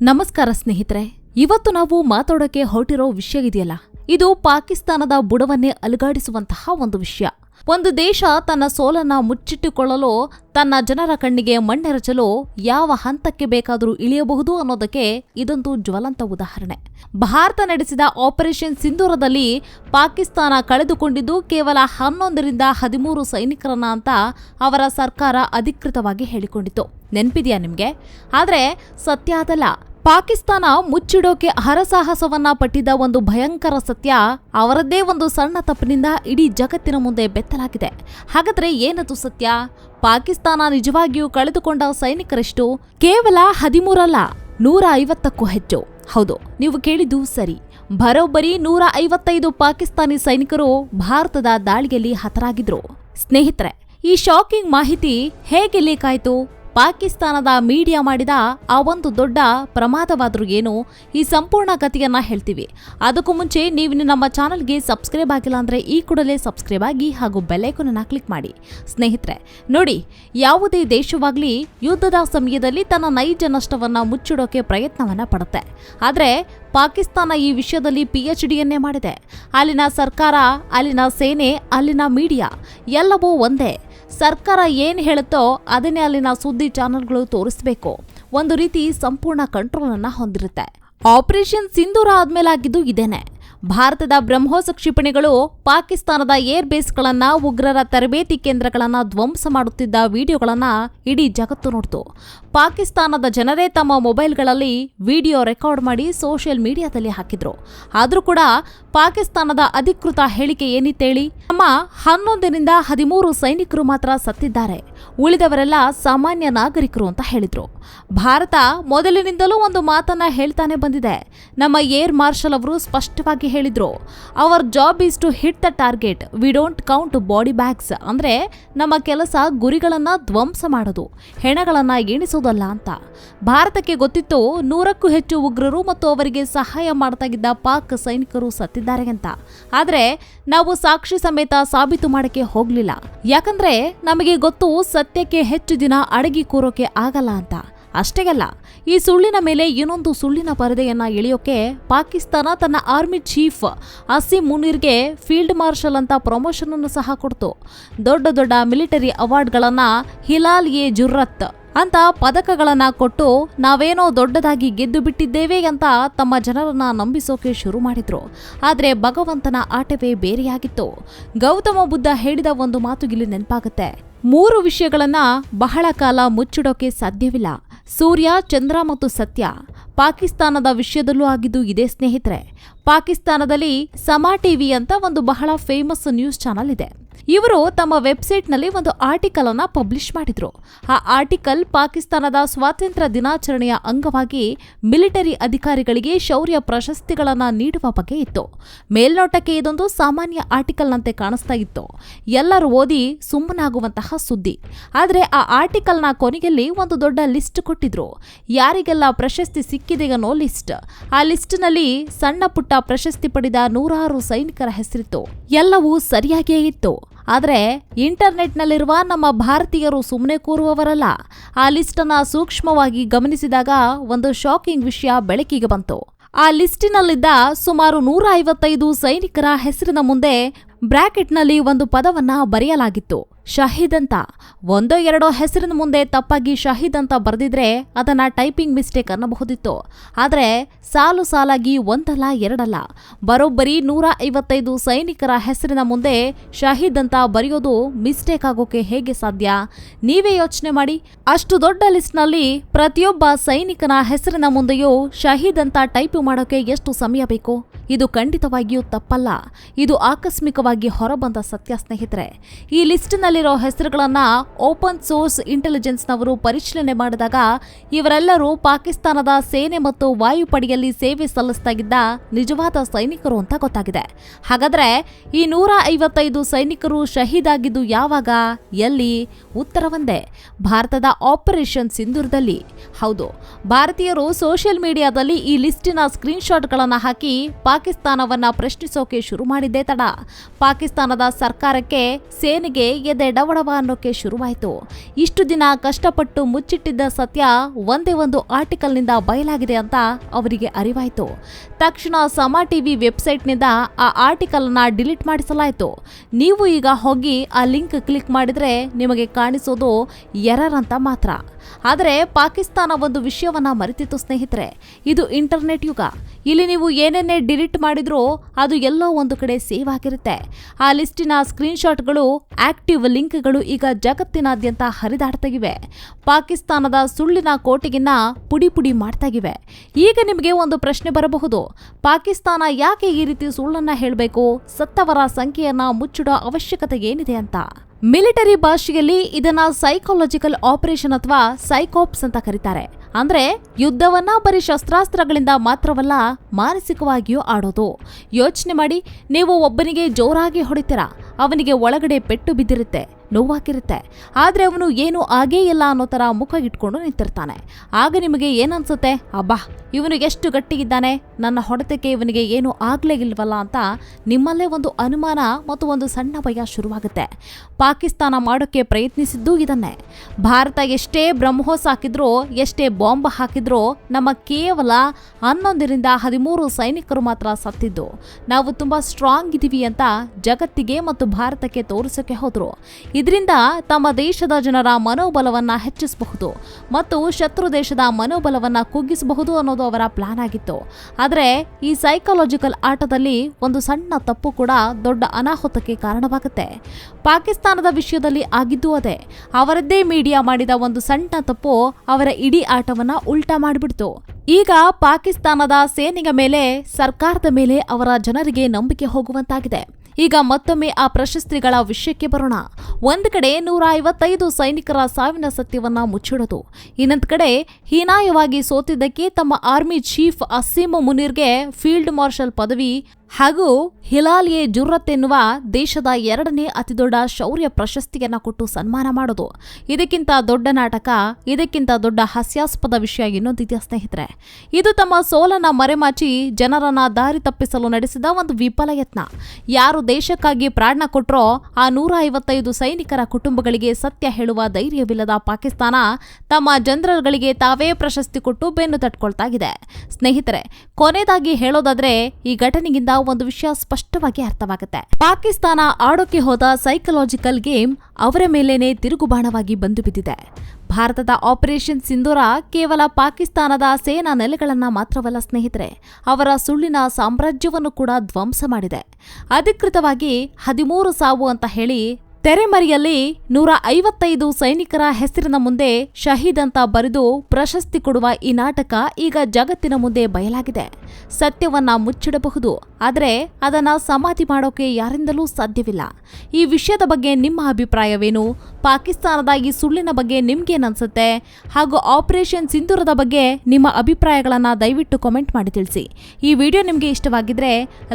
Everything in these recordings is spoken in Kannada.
ನಮಸ್ಕಾರ ಸ್ನೇಹಿತರೆ, ಇವತ್ತು ನಾವು ಮಾತಾಡೋಕೆ ಹೊರಟಿರೋ ವಿಷಯ ಇದೆಯಲ್ಲ? ಇದು ಪಾಕಿಸ್ತಾನದ ಬುಡವನ್ನೇ ಅಲುಗಾಡಿಸುವಂತಹ ಒಂದು ವಿಷಯ. ಒಂದು ದೇಶ ತನ್ನ ಸೋಲನ್ನ ಮುಚ್ಚಿಟ್ಟುಕೊಳ್ಳಲು, ತನ್ನ ಜನರ ಕಣ್ಣಿಗೆ ಮಣ್ಣೆರಚಲು ಯಾವ ಹಂತಕ್ಕೆ ಬೇಕಾದರೂ ಇಳಿಯಬಹುದು ಅನ್ನೋದಕ್ಕೆ ಇದೊಂದು ಜ್ವಲಂತ ಉದಾಹರಣೆ. ಭಾರತ ನಡೆಸಿದ ಆಪರೇಷನ್ ಸಿಂಧೂರದಲ್ಲಿ ಪಾಕಿಸ್ತಾನ ಕಳೆದುಕೊಂಡಿದ್ದು ಕೇವಲ ಹನ್ನೊಂದರಿಂದ ಹದಿಮೂರು ಸೈನಿಕರನ್ನ ಅಂತ ಅವರ ಸರ್ಕಾರ ಅಧಿಕೃತವಾಗಿ ಹೇಳಿಕೊಂಡಿತು ನೆನಪಿದೆಯಾ ನಿಮಗೆ? ಆದರೆ ಸತ್ಯ ಅದಲ್ಲ. ಪಾಕಿಸ್ತಾನ ಮುಚ್ಚಿಡೋಕೆ ಹರಸಾಹಸವನ್ನ ಪಟ್ಟಿದ್ದ ಒಂದು ಭಯಂಕರ ಸತ್ಯ ಅವರದ್ದೇ ಒಂದು ಸಣ್ಣ ತಪ್ಪಿನಿಂದ ಇಡೀ ಜಗತ್ತಿನ ಮುಂದೆ ಬೆತ್ತಲಾಗಿದೆ. ಹಾಗಾದ್ರೆ ಏನದು ಸತ್ಯ? ಪಾಕಿಸ್ತಾನ ನಿಜವಾಗಿಯೂ ಕಳೆದುಕೊಂಡ ಸೈನಿಕರಷ್ಟು? ಕೇವಲ ಹದಿಮೂರಲ್ಲ, ನೂರ ಐವತ್ತಕ್ಕೂ ಹೆಚ್ಚು. ಹೌದು, ನೀವು ಕೇಳಿದ್ದು ಸರಿ. ಬರೋಬ್ಬರಿ ನೂರ ಐವತ್ತೈದು ಪಾಕಿಸ್ತಾನಿ ಸೈನಿಕರು ಭಾರತದ ದಾಳಿಯಲ್ಲಿ ಹತರಾಗಿದ್ರು. ಸ್ನೇಹಿತರೆ, ಈ ಶಾಕಿಂಗ್ ಮಾಹಿತಿ ಹೇಗೆ ಲೀಕ್ ಆಯ್ತು? ಪಾಕಿಸ್ತಾನದ ಮೀಡಿಯಾ ಮಾಡಿದ ಆ ಒಂದು ದೊಡ್ಡ ಪ್ರಮಾದವಾದರೂ ಏನು, ಈ ಸಂಪೂರ್ಣ ಕಥೆಯನ್ನ ಹೇಳ್ತೀವಿ. ಅದಕ್ಕೂ ಮುಂಚೆ ನೀವು ನಮ್ಮ ಚಾನಲ್ಗೆ ಸಬ್ಸ್ಕ್ರೈಬ್ ಆಗಿಲ್ಲ ಅಂದರೆ ಈ ಕೂಡಲೇ ಸಬ್ಸ್ಕ್ರೈಬ್ ಆಗಿ ಹಾಗೂ ಬೆಲ್ಲೈಕನ್ನ ಕ್ಲಿಕ್ ಮಾಡಿ. ಸ್ನೇಹಿತರೆ, ನೋಡಿ, ಯಾವುದೇ ದೇಶವಾಗಲಿ ಯುದ್ಧದ ಸಮಯದಲ್ಲಿ ತನ್ನ ನೈಜ ನಷ್ಟವನ್ನು ಮುಚ್ಚಿಡೋಕೆ ಪ್ರಯತ್ನವನ್ನು ಪಡುತ್ತೆ. ಆದರೆ, ಪಾಕಿಸ್ತಾನ ಈ ವಿಷಯದಲ್ಲಿ ಪಿ ಎಚ್ ಡಿಯನ್ನೇ ಮಾಡಿದೆ. ಅಲ್ಲಿನ ಸರ್ಕಾರ, ಅಲ್ಲಿನ ಸೇನೆ, ಅಲ್ಲಿನ ಮೀಡಿಯಾ ಎಲ್ಲವೂ ಒಂದೇ. ಸರ್ಕಾರ ಏನು ಹೇಳುತ್ತೋ ಅದನ್ನೇ ಅಲ್ಲಿನ ಸುದ್ದಿ ಚಾನೆಲ್ಗಳು ತೋರಿಸಬೇಕು. ಒಂದು ರೀತಿ ಸಂಪೂರ್ಣ ಕಂಟ್ರೋಲ್ ಅನ್ನ ಹೊಂದಿರುತ್ತೆ. ಆಪರೇಷನ್ ಸಿಂಧೂರ ಆದ್ಮೇಲಾಗಿದ್ದು ಇದೇನೆ. ಭಾರತದ ಬ್ರಹ್ಮೋಸ್ ಕ್ಷಿಪಣಿಗಳು ಪಾಕಿಸ್ತಾನದ ಏರ್ ಬೇಸ್ಗಳನ್ನ ಉಗ್ರರ ತರಬೇತಿ ಕೇಂದ್ರಗಳನ್ನ ಧ್ವಂಸ ಮಾಡುತ್ತಿದ್ದ ವಿಡಿಯೋಗಳನ್ನ ಇಡೀ ಜಗತ್ತು ನೋಡ್ತು. ಪಾಕಿಸ್ತಾನದ ಜನರೇ ತಮ್ಮ ಮೊಬೈಲ್ಗಳಲ್ಲಿ ವಿಡಿಯೋ ರೆಕಾರ್ಡ್ ಮಾಡಿ ಸೋಷಿಯಲ್ ಮೀಡಿಯಾದಲ್ಲಿ ಹಾಕಿದ್ರು. ಆದರೂ ಕೂಡ ಪಾಕಿಸ್ತಾನದ ಅಧಿಕೃತ ಹೇಳಿಕೆ ಏನಿತ್ತೇಳಿ? ನಮ್ಮ ಹನ್ನೊಂದರಿಂದ ಹದಿಮೂರು ಸೈನಿಕರು ಮಾತ್ರ ಸತ್ತಿದ್ದಾರೆ. ಉಳಿದವರೆಲ್ಲ ಸಾಮಾನ್ಯ ನಾಗರಿಕರು ಅಂತ ಹೇಳಿದರು. ಭಾರತ ಮೊದಲಿನಿಂದಲೂ ಒಂದು ಮಾತನ್ನ ಹೇಳ್ತಾನೆ ಬಂದಿದೆ. ನಮ್ಮ ಏರ್ ಮಾರ್ಷಲ್ ಅವರು ಸ್ಪಷ್ಟವಾಗಿ ಹೇಳಿದರು our job is to hit the target we don't count body bags ಅಂದರೆ ನಮ್ಮ ಕೆಲಸ ಗುರಿಗಳನ್ನು ಧ್ವಂಸ ಮಾಡೋದು, ಹೆಣಗಳನ್ನು ಎಣಿಸೋದಲ್ಲ ಅಂತ. ಭಾರತಕ್ಕೆ ಗೊತ್ತಿತ್ತು ನೂರಕ್ಕೂ ಹೆಚ್ಚು ಉಗ್ರರು ಮತ್ತು ಅವರಿಗೆ ಸಹಾಯ ಮಾಡ್ತಾಗಿದ್ದ ಪಾಕ್ ಸೈನಿಕರು ಸತ್ತಿದ್ದಾರೆ ಅಂತ. ಆದರೆ ನಾವು ಸಾಕ್ಷಿ ಸಮೇತ ಸಾಬೀತು ಮಾಡಕ್ಕೆ ಹೋಗಲಿಲ್ಲ. ಯಾಕಂದ್ರೆ ನಮಗೆ ಗೊತ್ತು ಸತ್ಯಕ್ಕೆ ಹೆಚ್ಚು ದಿನ ಅಡಗಿ ಕೂರೋಕೆ ಆಗಲ್ಲ ಅಂತ. ಅಷ್ಟೇ ಅಲ್ಲ ಈ ಸುಳ್ಳಿನ ಮೇಲೆ ಇನ್ನೊಂದು ಸುಳ್ಳಿನ ಪರದೆಯನ್ನ ಎಳೆಯೋಕೆ ಪಾಕಿಸ್ತಾನ ತನ್ನ ಆರ್ಮಿ ಚೀಫ್ ಅಸೀಂ ಮುನೀರ್ಗೆ ಫೀಲ್ಡ್ ಮಾರ್ಷಲ್ ಅಂತ ಪ್ರಮೋಷನ್ ಅನ್ನು ಸಹ ಕೊಡ್ತು. ದೊಡ್ಡ ದೊಡ್ಡ ಮಿಲಿಟರಿ ಅವಾರ್ಡ್ಗಳನ್ನ ಹಿಲಾಲ್ ಎ ಜುರ್ರತ್ ಅಂತ ಪದಕಗಳನ್ನ ಕೊಟ್ಟು ನಾವೇನೋ ದೊಡ್ಡದಾಗಿ ಗೆದ್ದು ಬಿಟ್ಟಿದ್ದೇವೆ ಅಂತ ತಮ್ಮ ಜನರನ್ನ ನಂಬಿಸೋಕೆ ಶುರು ಮಾಡಿದ್ರು. ಆದರೆ ಭಗವಂತನ ಆಟವೇ ಬೇರೆಯಾಗಿತ್ತು. ಗೌತಮ ಬುದ್ಧ ಹೇಳಿದ ಒಂದು ಮಾತು ನೆನಪಾಗುತ್ತೆ. ಮೂರು ವಿಷಯಗಳನ್ನ ಬಹಳ ಕಾಲ ಮುಚ್ಚಿಡೋಕೆ ಸಾಧ್ಯವಿಲ್ಲ. ಸೂರ್ಯ, ಚಂದ್ರ ಮತ್ತು ಸತ್ಯ. ಪಾಕಿಸ್ತಾನದ ವಿಷಯದಲ್ಲೂ ಆಗಿದ್ದು ಇದೇ ಸ್ನೇಹಿತರೆ. ಪಾಕಿಸ್ತಾನದಲ್ಲಿ ಸಮಾ ಟಿವಿ ಅಂತ ಒಂದು ಬಹಳ ಫೇಮಸ್ ನ್ಯೂಸ್ ಚಾನಲ್ ಇದೆ. ಇವರು ತಮ್ಮ ವೆಬ್ಸೈಟ್ನಲ್ಲಿ ಒಂದು ಆರ್ಟಿಕಲ್ ಅನ್ನು ಪಬ್ಲಿಷ್ ಮಾಡಿದ್ರು. ಆ ಆರ್ಟಿಕಲ್ ಪಾಕಿಸ್ತಾನದ ಸ್ವಾತಂತ್ರ್ಯ ದಿನಾಚರಣೆಯ ಅಂಗವಾಗಿ ಮಿಲಿಟರಿ ಅಧಿಕಾರಿಗಳಿಗೆ ಶೌರ್ಯ ಪ್ರಶಸ್ತಿಗಳನ್ನು ನೀಡುವ ಬಗ್ಗೆ ಇತ್ತು. ಮೇಲ್ನೋಟಕ್ಕೆ ಇದೊಂದು ಸಾಮಾನ್ಯ ಆರ್ಟಿಕಲ್ನಂತೆ ಕಾಣಿಸ್ತಾ ಇತ್ತು. ಎಲ್ಲರೂ ಓದಿ ಸುಮ್ಮನಾಗುವಂತಹ ಸುದ್ದಿ. ಆದರೆ ಆ ಆರ್ಟಿಕಲ್ನ ಕೊನೆಯಲ್ಲಿ ಒಂದು ದೊಡ್ಡ ಲಿಸ್ಟ್ ಕೊಟ್ಟಿದ್ರು. ಯಾರಿಗೆಲ್ಲ ಪ್ರಶಸ್ತಿ ಸಿಕ್ಕಿದೆ ಅನ್ನೋ ಲಿಸ್ಟ್. ಆ ಲಿಸ್ಟ್ನಲ್ಲಿ ಸಣ್ಣ ಪುಟ್ಟ ಪ್ರಶಸ್ತಿ ಪಡೆದ ನೂರಾರು ಸೈನಿಕರ ಹೆಸರಿತ್ತು. ಎಲ್ಲವೂ ಸರಿಯಾಗಿಯೇ ಇತ್ತು. ಆದರೆ ಇಂಟರ್ನೆಟ್ನಲ್ಲಿರುವ ನಮ್ಮ ಭಾರತೀಯರು ಸುಮ್ಮನೆ ಕೂರುವವರಲ್ಲ. ಆ ಲಿಸ್ಟನ್ನು ಸೂಕ್ಷ್ಮವಾಗಿ ಗಮನಿಸಿದಾಗ ಒಂದು ಶಾಕಿಂಗ್ ವಿಷಯ ಬೆಳಕಿಗೆ ಬಂತು. ಆ ಲಿಸ್ಟಿನಲ್ಲಿದ್ದ ಸುಮಾರು ನೂರ ಐವತ್ತೈದು ಸೈನಿಕರ ಹೆಸರಿನ ಮುಂದೆ ಬ್ರಾಕೆಟ್ನಲ್ಲಿ ಒಂದು ಪದವನ್ನ ಬರೆಯಲಾಗಿತ್ತು. ಶಹೀದ್ ಅಂತ. ಒಂದೋ ಎರಡೋ ಹೆಸರಿನ ಮುಂದೆ ತಪ್ಪಾಗಿ ಶಹೀದ್ ಅಂತ ಬರೆದಿದ್ರೆ ಅದನ್ನ ಟೈಪಿಂಗ್ ಮಿಸ್ಟೇಕ್ ಅನ್ನಬಹುದಿತ್ತು. ಆದರೆ ಸಾಲು ಸಾಲಾಗಿ ಒಂದಲ್ಲ, ಎರಡಲ್ಲ. ಬರೋಬ್ಬರಿ ನೂರ ಐವತ್ತೈದು ಸೈನಿಕರ ಹೆಸರಿನ ಮುಂದೆ ಶಹೀದ್ ಅಂತ ಬರೆಯೋದು ಮಿಸ್ಟೇಕ್ ಆಗೋಕೆ ಹೇಗೆ ಸಾಧ್ಯ? ನೀವೇ ಯೋಚನೆ ಮಾಡಿ. ಅಷ್ಟು ದೊಡ್ಡ ಲಿಸ್ಟ್ನಲ್ಲಿ ಪ್ರತಿಯೊಬ್ಬ ಸೈನಿಕನ ಹೆಸರಿನ ಮುಂದೆಯೂ ಶಹೀದ್ ಅಂತ ಟೈಪ್ ಮಾಡೋಕೆ ಎಷ್ಟು ಸಮಯ ಬೇಕು? ಇದು ಖಂಡಿತವಾಗಿಯೂ ತಪ್ಪಲ್ಲ. ಇದು ಆಕಸ್ಮಿಕವಾಗಿ ಹೊರಬಂದ ಸತ್ಯ ಸ್ನೇಹಿತರೆ. ಈ ಲಿಸ್ಟ್ನಲ್ಲಿರೋ ಹೆಸರುಗಳನ್ನು ಓಪನ್ ಸೋರ್ಸ್ ಇಂಟೆಲಿಜೆನ್ಸ್ನವರು ಪರಿಶೀಲನೆ ಮಾಡಿದಾಗ ಇವರೆಲ್ಲರೂ ಪಾಕಿಸ್ತಾನದ ಸೇನೆ ಮತ್ತು ವಾಯುಪಡೆಯಲ್ಲಿ ಸೇವೆ ಸಲ್ಲಿಸ್ತಾಗಿದ್ದ ನಿಜವಾದ ಸೈನಿಕರು ಅಂತ ಗೊತ್ತಾಗಿದೆ. ಹಾಗಾದ್ರೆ ಈ ನೂರ ಐವತ್ತೈದು ಸೈನಿಕರು ಶಹೀದಾಗಿದ್ದು ಯಾವಾಗ? ಎಲ್ಲಿ? ಉತ್ತರ ಒಂದೇ ಭಾರತದ ಆಪರೇಷನ್ ಸಿಂಧೂರದಲ್ಲಿ. ಹೌದು. ಭಾರತೀಯರು ಸೋಷಿಯಲ್ ಮೀಡಿಯಾದಲ್ಲಿ ಈ ಲಿಸ್ಟಿನ ಸ್ಕ್ರೀನ್ಶಾಟ್ಗಳನ್ನು ಹಾಕಿ ಪಾಕಿಸ್ತಾನವನ್ನ ಪ್ರಶ್ನಿಸೋಕೆ ಶುರು ಮಾಡಿದ್ದೇ ತಡ. ಪಾಕಿಸ್ತಾನದ ಸರ್ಕಾರಕ್ಕೆ ಸೇನೆಗೆ ಎದೆ ಡವಡವ ಅನ್ನೋಕೆ ಶುರುವಾಯಿತು. ಇಷ್ಟು ದಿನ ಕಷ್ಟಪಟ್ಟು ಮುಚ್ಚಿಟ್ಟಿದ್ದ ಸತ್ಯ ಒಂದೇ ಒಂದು ಆರ್ಟಿಕಲ್ನಿಂದ ಬಯಲಾಗಿದೆ ಅಂತ ಅವರಿಗೆ ಅರಿವಾಯಿತು. ತಕ್ಷಣ ಸಮ ಟಿವಿ ವೆಬ್ಸೈಟ್ನಿಂದ ಆ ಆರ್ಟಿಕಲ್ನ ಡಿಲೀಟ್ ಮಾಡಿಸಲಾಯಿತು. ನೀವು ಈಗ ಹೋಗಿ ಆ ಲಿಂಕ್ ಕ್ಲಿಕ್ ಮಾಡಿದ್ರೆ ನಿಮಗೆ ಕಾಣಿಸೋದು ಎರರ್ ಅಂತ ಮಾತ್ರ. ಆದರೆ ಪಾಕಿಸ್ತಾನ ಒಂದು ವಿಷಯವನ್ನ ಮರೆತಿತ್ತು ಸ್ನೇಹಿತರೆ. ಇದು ಇಂಟರ್ನೆಟ್ ಯುಗ. ಇಲ್ಲಿ ನೀವು ಏನೇನೇ ಡಿಲೀಟ್ ಮಾಡಿದ್ರೂ ಅದು ಎಲ್ಲೋ ಒಂದು ಕಡೆ ಸೇವ್ ಆಗಿರುತ್ತೆ. ಆ ಲಿಸ್ಟಿನ ಸ್ಕ್ರೀನ್ಶಾಟ್ಗಳು, ಆಕ್ಟಿವ್ ಲಿಂಕ್ಗಳು ಈಗ ಜಗತ್ತಿನಾದ್ಯಂತ ಹರಿದಾಡ್ತಾಗಿವೆ ಪಾಕಿಸ್ತಾನದ ಸುಳ್ಳಿನ ಕೋಟೆಗಿನ್ನ ಪುಡಿ ಪುಡಿ ಮಾಡ್ತಾಗಿವೆ ಈಗ ನಿಮಗೆ ಒಂದು ಪ್ರಶ್ನೆ ಬರಬಹುದು. ಪಾಕಿಸ್ತಾನ ಯಾಕೆ ಈ ರೀತಿ ಸುಳ್ಳನ್ನ ಹೇಳಬೇಕು? ಸತ್ತವರ ಸಂಖ್ಯೆಯನ್ನ ಮುಚ್ಚಿಡೋ ಅವಶ್ಯಕತೆ ಏನಿದೆ ಅಂತ? ಮಿಲಿಟರಿ ಭಾಷೆಯಲ್ಲಿ ಇದನ್ನ ಸೈಕಾಲಜಿಕಲ್ ಆಪರೇಷನ್ ಅಥವಾ ಸೈಕೋಪ್ಸ್ ಅಂತ ಕರೀತಾರೆ. ಅಂದ್ರೆ ಯುದ್ಧವನ್ನ ಬರೀ ಶಸ್ತ್ರಾಸ್ತ್ರಗಳಿಂದ ಮಾತ್ರವಲ್ಲ, ಮಾನಸಿಕವಾಗಿಯೂ ಆಡೋದು. ಯೋಚನೆ ಮಾಡಿ, ನೀವು ಒಬ್ಬನಿಗೆ ಜೋರಾಗಿ ಹೊಡಿತೀರಾ, ಅವನಿಗೆ ಒಳಗಡೆ ಪೆಟ್ಟು ಬಿದ್ದಿರುತ್ತೆ. ನೋವಾಗಿರುತ್ತೆ. ಆದರೆ ಅವನು ಏನೂ ಆಗೇ ಇಲ್ಲ ಅನ್ನೋ ಥರ ಮುಖ ಇಟ್ಕೊಂಡು ನಿಂತಿರ್ತಾನೆ. ಆಗ ನಿಮಗೆ ಏನನ್ಸುತ್ತೆ? ಅಬ್ಬಾ, ಇವನು ಎಷ್ಟು ಗಟ್ಟಿಗಿದ್ದಾನೆ? ನನ್ನ ಹೊಡೆತಕ್ಕೆ ಇವನಿಗೆ ಏನೂ ಆಗಲೇ ಇಲ್ವಲ್ಲ ಅಂತ ನಿಮ್ಮಲ್ಲೇ ಒಂದು ಅನುಮಾನ ಮತ್ತು ಒಂದು ಸಣ್ಣ ಭಯ ಶುರುವಾಗುತ್ತೆ. ಪಾಕಿಸ್ತಾನ ಮಾಡೋಕ್ಕೆ ಪ್ರಯತ್ನಿಸಿದ್ದು ಇದನ್ನೇ. ಭಾರತ ಎಷ್ಟೇ ಬ್ರಹ್ಮೋಸ್ ಹಾಕಿದ್ರೂ, ಎಷ್ಟೇ ಬಾಂಬ್ ಹಾಕಿದ್ರೂ, ನಮ್ಮ ಕೇವಲ ಹನ್ನೊಂದರಿಂದ ಹದಿಮೂರು ಸೈನಿಕರು ಮಾತ್ರ ಸತ್ತಿದ್ದು. ನಾವು ತುಂಬ ಸ್ಟ್ರಾಂಗ್ ಇದ್ದೀವಿ ಅಂತ ಜಗತ್ತಿಗೆ ಮತ್ತು ಭಾರತಕ್ಕೆ ತೋರಿಸೋಕೆ ಹೋದ್ರು. ಇದರಿಂದ ತಮ್ಮ ದೇಶದ ಜನರ ಮನೋಬಲವನ್ನು ಹೆಚ್ಚಿಸಬಹುದು ಮತ್ತು ಶತ್ರು ದೇಶದ ಮನೋಬಲವನ್ನು ಕುಗ್ಗಿಸಬಹುದು ಅನ್ನೋದು ಅವರ ಪ್ಲಾನ್ ಆಗಿತ್ತು. ಆದರೆ ಈ ಸೈಕಾಲಜಿಕಲ್ ಆಟದಲ್ಲಿ ಒಂದು ಸಣ್ಣ ತಪ್ಪು ಕೂಡ ದೊಡ್ಡ ಅನಾಹುತಕ್ಕೆ ಕಾರಣವಾಗುತ್ತೆ. ಪಾಕಿಸ್ತಾನದ ವಿಷಯದಲ್ಲಿ ಆಗಿದ್ದು ಅದೇ. ಅವರದ್ದೇ ಮೀಡಿಯಾ ಮಾಡಿದ ಒಂದು ಸಣ್ಣ ತಪ್ಪು ಅವರ ಇಡೀ ಆಟವನ್ನು ಉಲ್ಟಾ ಮಾಡಿಬಿಡ್ತು. ಈಗ ಪಾಕಿಸ್ತಾನದ ಸೇನೆಯ ಮೇಲೆ, ಸರ್ಕಾರದ ಮೇಲೆ ಅವರ ಜನರಿಗೆ ನಂಬಿಕೆ ಹೋಗುವಂತಾಗಿದೆ. ಈಗ ಮತ್ತೊಮ್ಮೆ ಆ ಪ್ರಶಸ್ತಿಗಳ ವಿಷಯಕ್ಕೆ ಬರೋಣ. ಒಂದು ಕಡೆ ನೂರ ಐವತ್ತೈದು ಸೈನಿಕರ ಸಾವಿನ ಸತ್ಯವನ್ನ ಮುಚ್ಚಿಡೋದು. ಇನ್ನೊಂದು ಕಡೆ ಹೀನಾಯವಾಗಿ ಸೋತಿದ್ದಕ್ಕೆ ತಮ್ಮ ಆರ್ಮಿ ಚೀಫ್ ಅಸೀಮ್ ಮುನೀರ್ಗೆ ಫೀಲ್ಡ್ ಮಾರ್ಷಲ್ ಪದವಿ ಹಾಗೂ ಹಿಲಾಲ್ ಎ ಜುರ್ರತ್ ಎನ್ನುವ ದೇಶದ ಎರಡನೇ ಅತಿದೊಡ್ಡ ಶೌರ್ಯ ಪ್ರಶಸ್ತಿಯನ್ನ ಕೊಟ್ಟು ಸನ್ಮಾನ ಮಾಡೋದು. ಇದಕ್ಕಿಂತ ದೊಡ್ಡ ನಾಟಕ, ಇದಕ್ಕಿಂತ ದೊಡ್ಡ ಹಾಸ್ಯಾಸ್ಪದ ವಿಷಯ ಇನ್ನೊಂದಿದೆಯಾ ಸ್ನೇಹಿತರೆ. ಇದು ತಮ್ಮ ಸೋಲನ್ನ ಮರೆಮಾಚಿ ಜನರನ್ನ ದಾರಿ ತಪ್ಪಿಸಲು ನಡೆಸಿದ ಒಂದು ವಿಫಲ ಯತ್ನ. ಯಾರು ದೇಶಕ್ಕಾಗಿ ಪ್ರಾಣ ಕೊಟ್ರೋ ಆ ನೂರ ಐವತ್ತೈದು ಸೈನಿಕರ ಕುಟುಂಬಗಳಿಗೆ ಸತ್ಯ ಹೇಳುವ ಧೈರ್ಯವಿಲ್ಲದ ಪಾಕಿಸ್ತಾನ ತಮ್ಮ ಜನರಲ್ಗಳಿಗೆ ತಾವೇ ಪ್ರಶಸ್ತಿ ಕೊಟ್ಟು ಬೆನ್ನು ತಟ್ಕೊಳ್ತಾ ಇದೆ. ಸ್ನೇಹಿತರೆ ಕೊನೆಯದಾಗಿ ಹೇಳೋದಾದ್ರೆ ಈ ಘಟನೆಗಿಂದ ಒಂದು ವಿಷಯ ಸ್ಪಷ್ಟವಾಗಿ ಅರ್ಥವಾಗುತ್ತೆ. ಪಾಕಿಸ್ತಾನ ಆಡೋಕೆ ಹೋದ ಸೈಕಲಾಜಿಕಲ್ ಗೇಮ್ ಅವರ ಮೇಲೇನೆ ತಿರುಗುಬಾಣವಾಗಿ ಬಂದು ಬಿದ್ದಿದೆ. ಭಾರತದ ಆಪರೇಷನ್ ಸಿಂಧೂರ ಕೇವಲ ಪಾಕಿಸ್ತಾನದ ಸೇನಾ ನೆಲೆಗಳನ್ನ ಮಾತ್ರವಲ್ಲ ಸ್ನೇಹಿತರೆ, ಅವರ ಸುಳ್ಳಿನ ಸಾಮ್ರಾಜ್ಯವನ್ನು ಕೂಡ ಧ್ವಂಸ ಮಾಡಿದೆ. ಅಧಿಕೃತವಾಗಿ ಹದಿಮೂರು ಸಾವು ಅಂತ ಹೇಳಿ ತೆರೆಮರೆಯಲ್ಲಿ ನೂರ ಐವತ್ತೈದು ಸೈನಿಕರ ಹೆಸರಿನ ಮುಂದೆ ಶಹೀದ್ ಅಂತ ಬರೆದು ಪ್ರಶಸ್ತಿ ಕೊಡುವ ಈ ನಾಟಕ ಈಗ ಜಗತ್ತಿನ ಮುಂದೆ ಬಯಲಾಗಿದೆ. ಸತ್ಯವನ್ನ ಮುಚ್ಚಿಡಬಹುದು, ಆದರೆ ಅದನ್ನ ಸಮಾಧಿ ಮಾಡೋಕೆ ಯಾರಿಂದಲೂ ಸಾಧ್ಯವಿಲ್ಲ. ಈ ವಿಷಯದ ಬಗ್ಗೆ ನಿಮ್ಮ ಅಭಿಪ್ರಾಯವೇನು? ಪಾಕಿಸ್ತಾನದ ಈ ಸುಳ್ಳಿನ ಬಗ್ಗೆ ನಿಮ್ಗೇನನ್ಸುತ್ತೆ? ಹಾಗೂ ಆಪರೇಷನ್ ಸಿಂಧೂರದ ಬಗ್ಗೆ ನಿಮ್ಮ ಅಭಿಪ್ರಾಯಗಳನ್ನು ದಯವಿಟ್ಟು ಕಾಮೆಂಟ್ ಮಾಡಿ ತಿಳಿಸಿ. ಈ ವಿಡಿಯೋ ನಿಮಗೆ ಇಷ್ಟವಾಗಿದ್ರೆ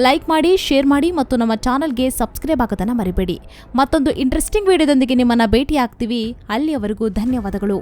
ಲೈಕ್ ಮಾಡಿ, ಶೇರ್ ಮಾಡಿ ಮತ್ತು ನಮ್ಮ ಚಾನಲ್ಗೆ ಸಬ್ಸ್ಕ್ರೈಬ್ ಆಗೋದನ್ನ ಮರಿಬೇಡಿ. ಇಂಟ್ರೆಸ್ಟಿಂಗ್ ವಿಡಿಯೋದೊಂದಿಗೆ ನಿಮ್ಮನ್ನು ಭೇಟಿ ಆಗ್ತೀವಿ ಅಲ್ಲಿಯವರೆಗೂ ಧನ್ಯವಾದಗಳು.